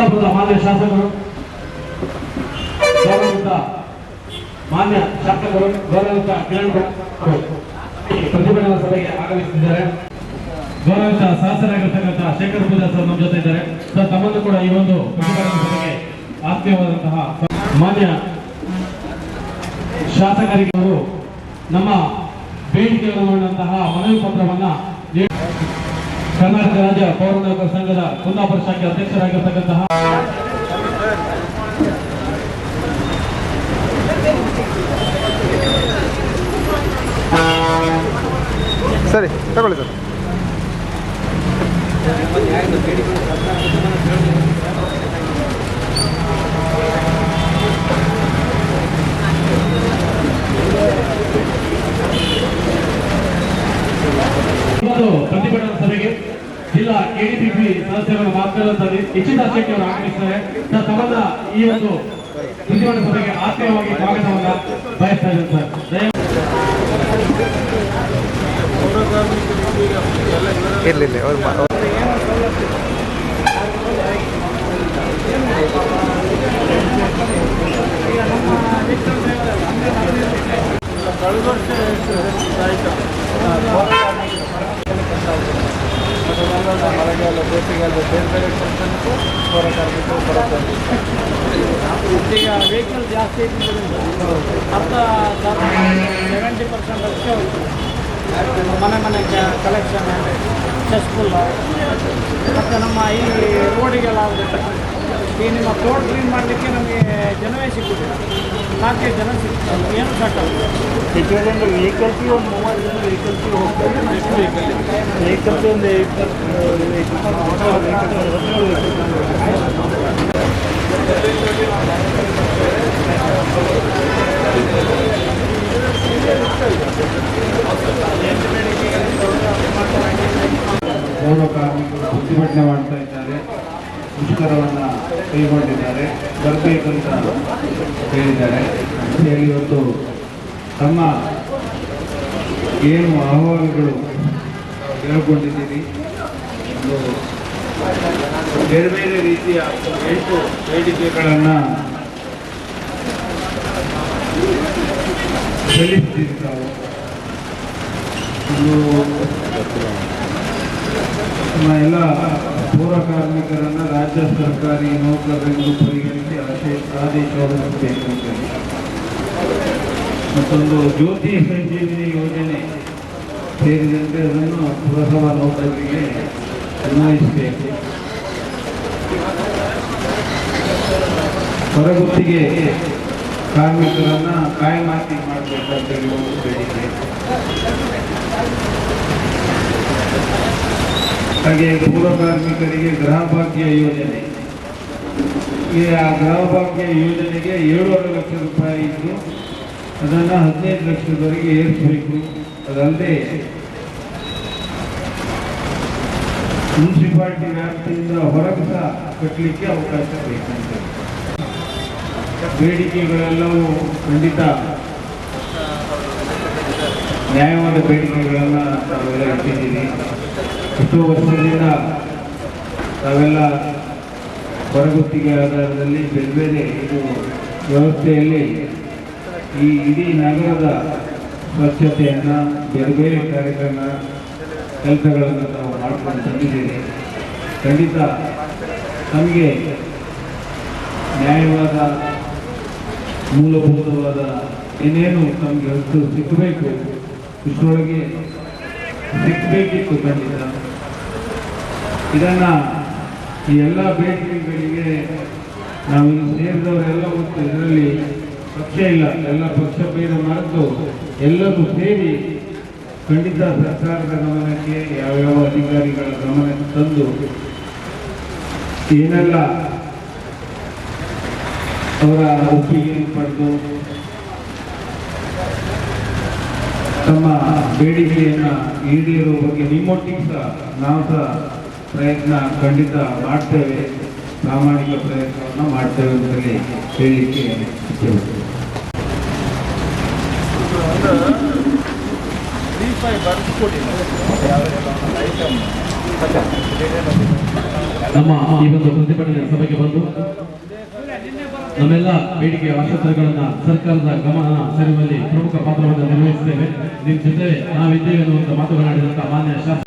ಕುಂದಾಪುರದ ಮಾನ್ಯ ಶಾಸಕರು, ಗೌರವಿತ ಮಾನ್ಯ ಶಾಸಕರು, ಗೌರವಿತ ಕಿರಣ್ ಪ್ರತಿಭಟನಾ ಸಭೆಗೆ ಆಗಮಿಸುತ್ತಿದ್ದಾರೆ. ಗೌರವಿತ ಶಾಸಕರಾಗಿರ್ತಕ್ಕಂಥ ಶೇಖರ್ ಪೂಜಾ ಸರ್ ನಮ್ಮ ಜೊತೆ ಇದ್ದಾರೆ. ಸರ್ ತಮ್ಮನ್ನು ಕೂಡ ಈ ಒಂದು ಪ್ರತಿಭಟನಾ ಸಭೆಗೆ ಆತ್ಮೀಯವಾದಂತಹ ಮಾನ್ಯ ಶಾಸಕರಿಗೆ ನಮ್ಮ ನಮ್ಮ ಮಾಡಿದಂತಹ ಮನವಿ ಪತ್ರವನ್ನ ಕರ್ನಾಟಕ ರಾಜ್ಯ ಪೌರನಾಯಕರ ಸಂಘದ ಕುಂದಾಪುರ ಶಾಖೆ ಅಧ್ಯಕ್ಷರಾಗಿರ್ತಕ್ಕಂತಹ ಸರಿ ತಗೊಳ್ಳಿ ಸರ್ ಇವತ್ತು ಪ್ರತಿಭಟನಾ ಸಭೆಗೆ ಜಿಲ್ಲಾ ಕೆಡಿಪಿಪಿ ಇಚ್ಛಿತ ಶೆಟ್ಟಿ ಅವರು ಆಗಮಿಸಿದ್ದಾರೆ ಈ ಒಂದು ಪ್ರತಿಭಟನೆ ಸಭೆಗೆ ಆತ್ಮೀಯವಾಗಿ ಸ್ವಾಗತವನ್ನ ಬಯಸ್ತಾ ಇದ್ದಾರೆ ಬೇರೆ ಬೇರೆ ಫಂಕ್ಷನ್ಗೂ ಪೌರ ಕಾರ್ಮಿಕರು ಈಗ ವೆಹಿಕಲ್ ಜಾಸ್ತಿ ಇದ್ದಿದ್ದರಿಂದ ಅರ್ಧ ಸೆವೆಂಟಿ ಪರ್ಸೆಂಟ್ ಅಷ್ಟೇ ಹೋಯ್ತು ಮನೆ ಮನೆ ಕಲೆಕ್ಷನ್ ಸಕ್ಸಸ್ಫುಲ್ ಮತ್ತು ನಮ್ಮ ಈ ರೋಡಿಗೆಲ್ಲ ಈ ನಿಮ್ಮ ರೋಡ್ ಕ್ಲೀನ್ ಮಾಡಲಿಕ್ಕೆ ನಮಗೆ ಜನವೇ ಸಿಗುದಿಲ್ಲ ನಾಲ್ಕೈದು ಜನ ಸಿಗ್ತಾರೆ ಏನು ಸಾಕಲ್ಲ ಸಿಚುವೇಶನ್ ವೆಹಿಕಲ್ಸಿಗೆ ಒಂದು ಮೂವತ್ತು ಜನ ವೆಹಿಕಲ್ಸಿಗೆ ಹೋಗ್ತಾರೆ ಎಷ್ಟು ವೆಹಿಕಲ್ ವೆಹಿಕಲ್ಸ್ ಒಂದು ಕಾರ್ಮಿಕರು ಪ್ರತಿಭಟನೆ ಮಾಡ್ತಾ ಇದ್ದಾರೆ. ಮುಷ್ಕರವನ್ನು ಕೈಗೊಂಡಿದ್ದಾರೆ. ಬರಬೇಕಂತ ಹೇಳಿದ್ದಾರೆ. ಹೇಳಿ ಇವತ್ತು ತಮ್ಮ ಏನು ಅಹವಾಲುಗಳು ಹೇಳ್ಕೊಂಡಿದ್ದೀರಿ? ಒಂದು ಬೇರೆ ಬೇರೆ ರೀತಿಯ ಎಂಟು ಬೇಡಿಕೆಗಳನ್ನು ಸಲ್ಲಿಸ್ತೀರಿ ನಾವು ನಮ್ಮ ಎಲ್ಲ ಪೌರ ಕಾರ್ಮಿಕರನ್ನು ರಾಜ್ಯ ಸರ್ಕಾರಿ ನೌಕರರೆಂದು ಪರಿಗಣಿಸಿ ಆಶಯ ಆದೇಶ. ಮತ್ತೊಂದು ಜ್ಯೋತಿ ಸಂಜೀವಿನಿ ಯೋಜನೆ ಸೇರಿದಂತೆ ಅದನ್ನು ಪುರಸಭಾ ನೌಕರರಿಗೆ ಹೊರಗುತ್ತಿಗೆ ಕಾರ್ಮಿಕರನ್ನ ಕಾಯಮಾತಿ ಮಾಡಬೇಕಂತ ಅಂತ ಒಂದು ಬೇಡಿಕೆ ಹಾಗೆ ಪೂರ್ವ ಕಾರ್ಮಿಕರಿಗೆ ಗೃಹ ಭಾಗ್ಯ ಯೋಜನೆ. ಈ ಆ ಗೃಹ ಭಾಗ್ಯ ಯೋಜನೆಗೆ ಏಳುವರೆ ಲಕ್ಷ ರೂಪಾಯಿ ಇದ್ದು, ಅದನ್ನು ಹದಿನೈದು ಲಕ್ಷದವರೆಗೆ ಏರಿಸಬೇಕು. ಅದಲ್ಲದೆ ಮುನ್ಸಿಪಾಲಿಟಿ ವ್ಯಾಪ್ತಿಯಿಂದ ಹೊರಗೆ ಸಹ ಕಟ್ಟಲಿಕ್ಕೆ ಅವಕಾಶ ಬೇಕಂತ. ಬೇಡಿಕೆಗಳೆಲ್ಲವೂ ಖಂಡಿತ ನ್ಯಾಯವಾದ ಬೇಡಿಕೆಗಳನ್ನು ತಾವೆಲ್ಲ ಇಟ್ಟಿದ್ದೀವಿ ಎಷ್ಟೋ ವರ್ಷದಿಂದ ತಾವೆಲ್ಲ ಹೊರಗುತ್ತಿಗೆ ಆಧಾರದಲ್ಲಿ ಬೇರೆ ಬೇರೆ ಇದು ವ್ಯವಸ್ಥೆಯಲ್ಲಿ ಈ ಇಡೀ ನಗರದ ಸ್ವಚ್ಛತೆಯನ್ನು ಬೇರೆ ಬೇರೆ ಕಾರ್ಯಕ್ರಮ ಕೆಲಸಗಳನ್ನು ನಾವು ಮಾಡಿಕೊಂಡು ಬಂದಿದ್ದೇವೆ. ಖಂಡಿತ ನಮಗೆ ನ್ಯಾಯವಾದ, ಮೂಲಭೂತವಾದ ಏನೇನು ನಮಗೆ ವಸ್ತು ಸಿಕ್ಕಬೇಕು ಇಷ್ಟರೊಳಗೆ ಸಿಕ್ಕಬೇಕಿತ್ತು ಖಂಡಿತ. ಇದನ್ನು ಈ ಎಲ್ಲ ಬೇಡಿಕೆಗಳಿಗೆ ನಾವು ಇಲ್ಲಿ ಸೇರಿದವರೆಲ್ಲ ಇದರಲ್ಲಿ ಪಕ್ಷ ಇಲ್ಲ, ಎಲ್ಲ ಪಕ್ಷ ಭೇದ ಮರೆತು ಎಲ್ಲರೂ ಸೇರಿ ಖಂಡಿತ ಸರ್ಕಾರದ ಗಮನಕ್ಕೆ ಯಾವ್ಯಾವ ಅಧಿಕಾರಿಗಳ ಗಮನಕ್ಕೆ ತಂದು ಏನೆಲ್ಲ ಅವರ ಒಪ್ಪಿಗೆ ಪಡೆದು ತಮ್ಮ ಬೇಡಿಕೆಯನ್ನು ಈಡೇರುವ ಬಗ್ಗೆ ನಿಮ್ಮೊಟ್ಟಿಗೆ ಸಹ ನಾವು ಸಹ ಪ್ರಯತ್ನ ಖಂಡಿತ ಮಾಡ್ತೇವೆ. ಪ್ರಾಮಾಣಿಕ ಪ್ರಯತ್ನವನ್ನು ಮಾಡ್ತೇವೆ ಅಂತೇಳಿ ಹೇಳಲಿಕ್ಕೆ ನಮ್ಮ ಈ ಒಂದು ಪ್ರತಿಭಟನೆ ಸಭೆಗೆ ಬಂದು ನಮ್ಮೆಲ್ಲ ಬೇಡಿಕೆ ಅವಶ್ಯಕತೆಗಳನ್ನ ಸರ್ಕಾರದ ಗಮನ ಸೆಳೆಯುವಲ್ಲಿ ಪ್ರಮುಖ ಪಾತ್ರವನ್ನು ನಿರ್ವಹಿಸುತ್ತೇವೆ. ನಿಮ್ಮ ಜೊತೆ ನಾವಿದ್ದೇವೆ ಅನ್ನುವಂತ ಮಾತುಗಳಾಡಿದಂತ ಮಾನ್ಯ ಶಾಸಕ